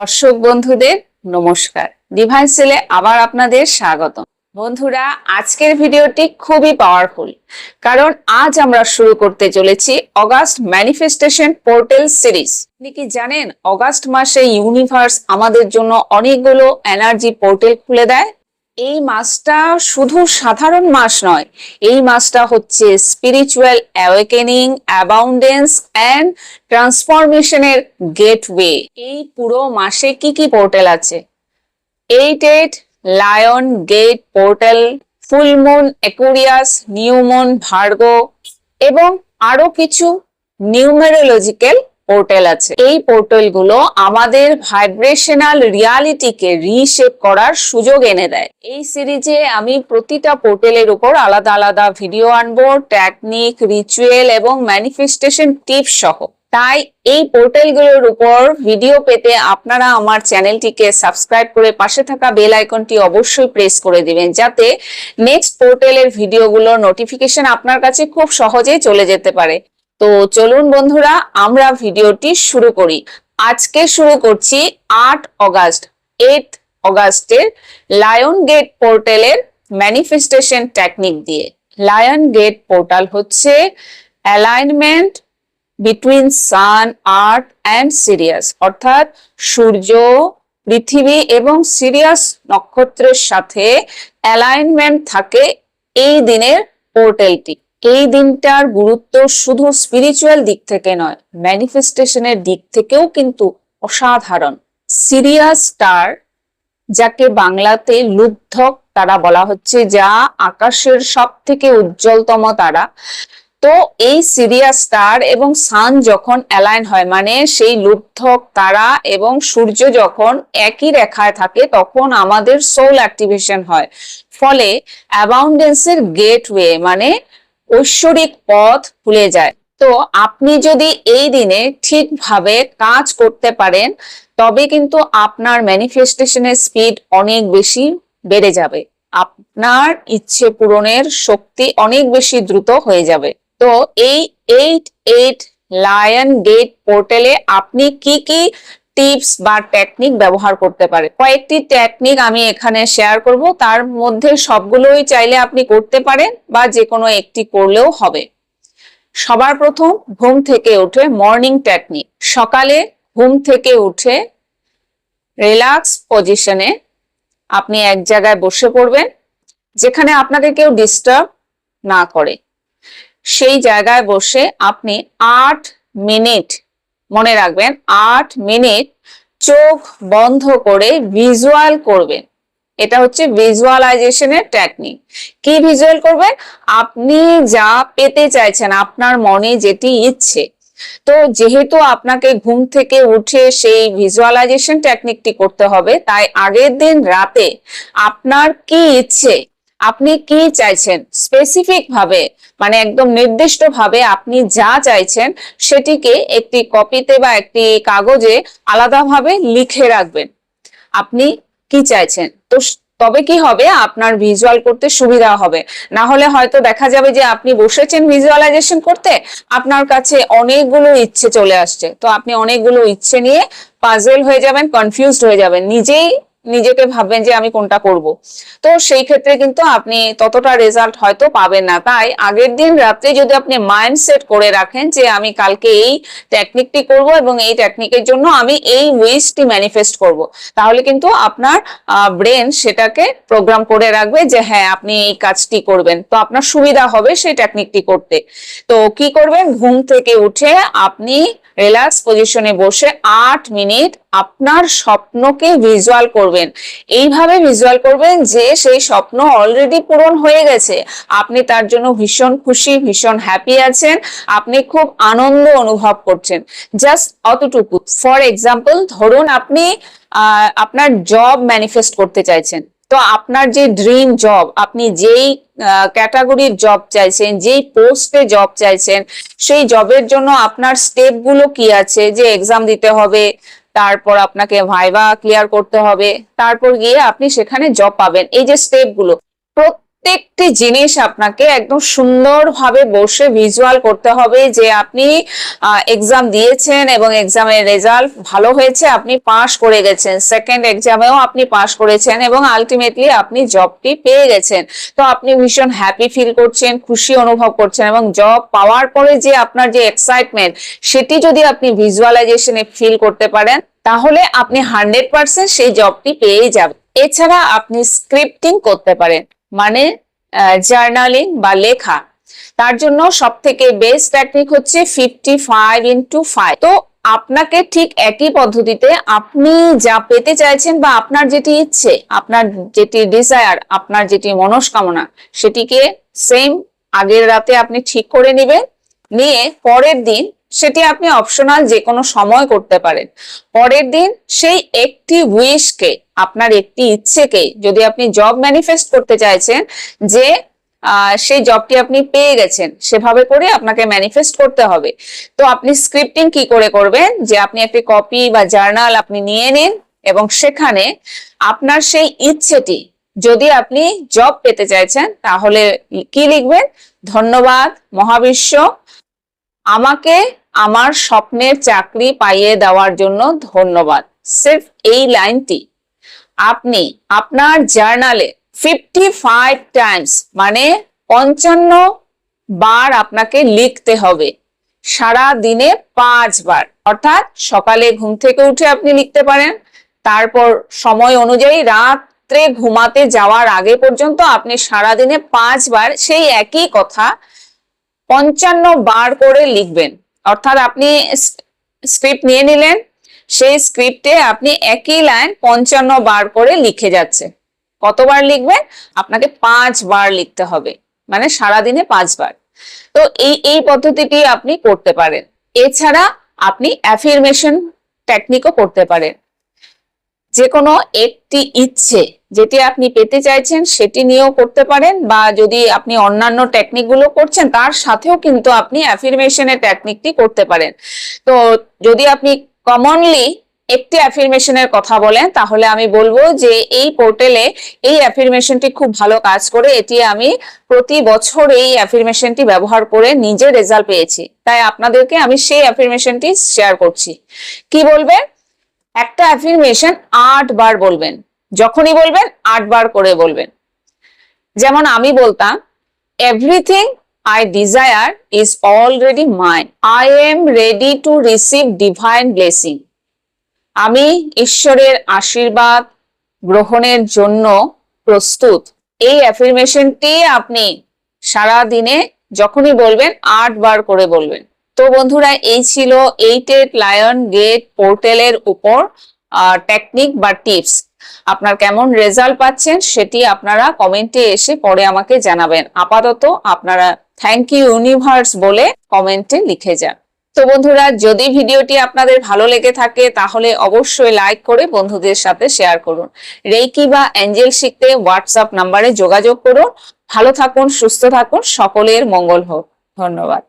দর্শক বন্ধুদের, নমস্কার। ডিভাইন সেলে আবার আপনাদের স্বাগত বন্ধুরা, আজকের ভিডিওটি খুবই পাওয়ারফুল কারণ আজ আমরা শুরু করতে চলেছি অগাস্ট ম্যানিফেস্টেশন পোর্টাল সিরিজ আপনি কি জানেন অগাস্ট মাসে ইউনিভার্স আমাদের জন্য অনেকগুলো এনার্জি পোর্টাল খুলে দেয়? এই মাসটা শুধু সাধারণ মাস নয়, এই মাসটা হচ্ছে স্পিরিচুয়াল অ্যাওয়েকেনিং অ্যাবাউন্ডেন্স অ্যান্ড ট্রান্সফরমেশনের গেটওয়ে এই পুরো মাসে কি কি পোর্টাল আছে? Eight eight lion gate portal full moon Aquarius new Virgo এবং আরও কিছু নিউমেরোলজিক্যাল পোর্টাল আছে। এই পোর্টালগুলো আমাদের ভাইব্রেশনাল রিয়ালিটিকে রিশেপ করার সুযোগ এনে দেয়। এই সিরিজে আমি প্রতিটা পোর্টালের উপর আলাদা আলাদা ভিডিও আনব টেকনিক রিচুয়াল এবং ম্যানিফেস্টেশন টিপস সহ। তাই এই পোর্টালগুলোর উপর ভিডিও পেতে আপনারা আমার চ্যানেলটিকে সাবস্ক্রাইব করে পাশে থাকা বেল আইকনটি অবশ্যই প্রেস করে দিবেন, যাতে নেক্সট পোর্টালের ভিডিওগুলোর নোটিফিকেশন আপনার কাছে খুব সহজেই চলে যেতে পারে। তো চলুন বন্ধুরা, আমরা ভিডিওটি শুরু করি। আজকে শুরু করছি আট অগাস্ট এইট অগাস্টের লায়ন গেট পোর্টালের ম্যানিফেস্টেশন টেকনিক দিয়ে। লায়ন গেট পোর্টাল হচ্ছে alignment between sun earth and Sirius অর্থাৎ সূর্য, পৃথিবী এবং সিরিয়াস নক্ষত্রের সাথে অ্যালাইনমেন্ট থাকে এই দিনের পোর্টালটি এই দিনটার গুরুত্ব শুধু স্পিরিচুয়াল দিক থেকে নয় ম্যানিফেস্টেশনের দিক থেকেও কিন্তু অসাধারণ। সিরিয়াস স্টার, যাকে বাংলাতে লুব্ধক তারা বলা হচ্ছে, যা আকাশের সব থেকে উজ্জ্বলতম তারা। তো এই সিরিয়াস স্টার এবং সান যখন অ্যালাইন হয় মানে সেই লুব্ধক তারা এবং সূর্য যখন একই রেখায় থাকে, তখন আমাদের সোল অ্যাক্টিভেশন হয়। ফলে অ্যাবাউন্ডেন্সের গেটওয়ে মানে ঐশ্বরিক পথ খুলে যায়। তো আপনি যদি এই দিনে ঠিকভাবে কাজ করতে পারেন, তবে কিন্তু আপনার ম্যানিফেস্টেশনের স্পিড অনেক বেশি বেড়ে যাবে। আপনার ইচ্ছে পূরণের শক্তি অনেক বেশি দ্রুত হয়ে যাবে। তো এই এইট এইট লায়ন গেট পোর্টালে আপনি কি কি টিপস বা টেকনিক ব্যবহার করতে পারে। কয়েকটি টেকনিক আমি এখানে শেয়ার করব। তার মধ্যে সবগুলোই চাইলে আপনি করতে পারেন বা যে কোনো একটি করলেও হবে। সবার প্রথম ঘুম থেকে উঠে মর্নিং টেকনিক সকালে ঘুম থেকে উঠে রিল্যাক্স পজিশনে আপনি এক জায়গায় বসে পড়বেন, যেখানে আপনাকে কেউ ডিস্টার্ব না করে। সেই জায়গায় বসে আপনি আট মিনিট মনে রাখবেন, আট মিনিট চোখ বন্ধ করে ভিজুয়াল করবেন। এটা হচ্ছে ভিজুয়ালাইজেশনের টেকনিক কি ভিজুয়াল করবেন? আপনি যা পেতে চাইছেন, আপনার মনে যেটি ইচ্ছে। তো যেহেতু আপনাকে ঘুম থেকে উঠে সেই ভিজুয়ালাইজেশন টেকনিকটি করতে হবে, তাই আগের দিন রাতে আপনার কি ইচ্ছে আপনি কি চাইছেন? স্পেসিফিক ভাবে মানে একদম নির্দিষ্ট ভাবে আপনি যা চাইছেন, সেটিকে একটি কপিতে বা একটি কাগজে আলাদাভাবে লিখে রাখবেন। আপনি কি চাইছেন? তো তবে কি হবে? আপনার ভিজুয়াল করতে সুবিধা হবে। না হলে হয়তো দেখা যাবে যে আপনি বসেছেন ভিজুয়ালাইজেশন করতে, আপনার কাছে অনেকগুলো ইচ্ছে চলে আসছে। তো আপনি অনেকগুলো ইচ্ছে নিয়ে পাজেল হয়ে যাবেন কনফিউজড হয়ে যাবেন। নিজেই নিজেকে ভাববেন যে আমি কোনটা করব। তো সেই ক্ষেত্রে কিন্তু আপনি ততটা রেজাল্ট হয়তো পাবেন না। তাই আগের দিন রাত্রে যদি আপনি মাইন্ড সেট করে রাখেন যে আমি কালকে এই টেকনিকটি করব এবং এই টেকনিকের জন্য আমি এই উইশটি ম্যানিফেস্ট করব। তাহলে কিন্তু আপনার ব্রেন সেটাকে প্রোগ্রাম করে রাখবে যে হ্যাঁ আপনি এই কাজটি করবেন। তো আপনার সুবিধা হবে সেই টেকনিকটি করতে। তো কি করবেন? ঘুম থেকে উঠে আপনি রিল্যাক্স পজিশনে বসে আট মিনিট আপনার স্বপ্নকে ভিজুয়াল করবেন। এইভাবে ভিজুয়াল করবেন যে সেই স্বপ্ন অলরেডি পূরণ হয়ে গেছে। আপনি তার জন্য ভীষণ খুশি, ভীষণ হ্যাপি আছেন। আপনি খুব আনন্দ অনুভব করছেন। জাস্ট অতটুকু। ফর এক্সাম্পল ধরুন আপনি আপনার জব ম্যানিফেস্ট করতে চাইছেন। তো আপনার যে ড্রিম জব আপনি যেই ক্যাটাগরির জব চাইছেন, যেই পোস্টে জব চাইছেন, সেই জবের জন্য আপনার স্টেপগুলো কি আছে? যে এক্সাম দিতে হবে, তারপর আপনাকে ভাইবা ক্লিয়ার করতে হবে, তারপর গিয়ে আপনি সেখানে জব পাবেন। এই যে স্টেপগুলো প্রত্যেকটি জিনিস আপনাকে একদম সুন্দরভাবে বসে ভিজুয়াল করতে হবে যে আপনি এক্সাম দিয়েছেন এবং এক্সামের রেজাল্ট ভালো হয়েছে, আপনি পাশ করে গেছেন। সেকেন্ড এক্সামেও আপনি পাশ করেছেন এবং আলটিমেটলি আপনি জবটি পেয়ে গেছেন। তো আপনি ভীষণ হ্যাপি ফিল করছেন, খুশি অনুভব করছেন এবং জব পাওয়ার পরে যে আপনার যে এক্সাইটমেন্ট সেটি যদি আপনি ভিজুয়ালাইজেশনে ফিল করতে পারেন, তাহলে আপনি হান্ড্রেড পার্সেন্ট সেই জবটি পেয়ে যাবেন। এছাড়া আপনি স্ক্রিপ্টিং করতে পারেন। মানে জার্নালিং বা লেখা। তার জন্য সব থেকে বেস্ট টেকনিক হচ্ছে ফিফটি ফাইভ ইন্টু ফাইভ তো আপনাকে ঠিক একই পদ্ধতিতে আপনি যা পেতে চাইছেন বা আপনার যেটি ইচ্ছে, আপনার যেটি ডিজায়ার আপনার যেটি মনস্কামনা, সেটিকে সেম আগের রাতে আপনি ঠিক করে নেবেন। নিয়ে পরের দিন সেটি আপনি অপশনাল যে কোনো সময় করতে পারেন। পরের দিন সেই একটি উইশকে, আপনার একটি ইচ্ছেকে যদি আপনি জব ম্যানিফেস্ট করতে চাইছেন যে সেই জবটি আপনি পেয়ে গেছেন, সেভাবে করে আপনাকে ম্যানিফেস্ট করতে হবে। তো আপনি স্ক্রিপ্টিং কি করে করবেন? যে আপনি একটি কপি বা জার্নাল আপনি নিয়ে নিন এবং সেখানে আপনার সেই ইচ্ছেটি যদি আপনি জব পেতে চাইছেন, তাহলে কি লিখবেন? ধন্যবাদ, মহাবিশ্ব আমাকে আমার স্বপ্নের চাকরি পাইয়ে দেওয়ার জন্য ধন্যবাদ। সির্ফ এই লাইনটি। আপনি আপনার জার্নালে ফিফটি ফাইভ টাইমস মানে পঞ্চান্ন বার আপনাকে লিখতে হবে। সারা দিনে পাঁচবার অর্থাৎ সকালে ঘুম থেকে উঠে আপনি লিখতে পারেন। তারপর সময় অনুযায়ী রাত্রে ঘুমাতে যাওয়ার আগে পর্যন্ত আপনি সারা দিনে পাঁচবার সেই একই কথা পঞ্চান্ন বার করে লিখবেন। অর্থাৎ আপনি স্ক্রিপ্ট নিয়ে নিলেন, সেই স্ক্রিপ্টে আপনি একই লাইন পঞ্চান্ন বার করে লিখে যাচ্ছে। কতবার লিখবেন? আপনাকে পাঁচবার লিখতে হবে। মানে সারাদিনে পাঁচবার তো এই এই পদ্ধতিটি আপনি করতে পারেন। এছাড়া আপনি অ্যাফিরমেশন টেকনিকও করতে পারেন। যে কোনো একটি ইচ্ছে যেটি আপনি পেতে চাইছেন সেটি নিয়েও করতে পারেন বা যদি আপনি অন্যান্য টেকনিকগুলো করছেন, তার সাথেও কিন্তু আপনি অ্যাফিরমেশনের টেকনিকটি করতে পারেন। তো যদি আপনি কমনলি একটি অ্যাফিরমেশনের কথা বলেন, তাহলে আমি বলব যে এই পোর্টালে এই অ্যাফিরমেশনটি খুব ভালো কাজ করে। এটি আমি প্রতি বছর এই অ্যাফিরমেশনটি ব্যবহার করে নিজে রেজাল্ট পেয়েছি। তাই আপনাদেরকে আমি সেই অ্যাফিরমেশনটি শেয়ার করছি। কি বলবেন? একটা অ্যাফিরমেশন আট বার বলবেন। যখনই বলবেন আট বার করে বলবেন। যেমন আমি বলতাম everything I desire is already mine I am ready to receive divine blessing আমি ঈশ্বরের আশীর্বাদ গ্রহণের জন্য প্রস্তুত। এই অ্যাফিরমেশনটি আপনি সারা দিনে যখনই বলবেন আট বার করে বলবেন। তো বন্ধুরা, এই ছিল এইটেড লায়ন গেট পোর্টালের উপর টেকনিক বা টিপস আপনার কেমন রেজাল্ট পাচ্ছেন সেটি আপনারা কমেন্টে এসে পরে আমাকে জানাবেন। আপাতত আপনারা থ্যাংক ইউ ইউনিভার্স বলে কমেন্টে লিখে যান। তো বন্ধুরা, যদি ভিডিওটি আপনাদের ভালো লেগে থাকে, তাহলে অবশ্যই লাইক করে বন্ধুদের সাথে শেয়ার করুন। রেইকি বা অ্যাঞ্জেল শিখতে হোয়াটসঅ্যাপ নাম্বারে যোগাযোগ করুন। ভালো থাকুন, সুস্থ থাকুন, সকলের মঙ্গল হোক। ধন্যবাদ।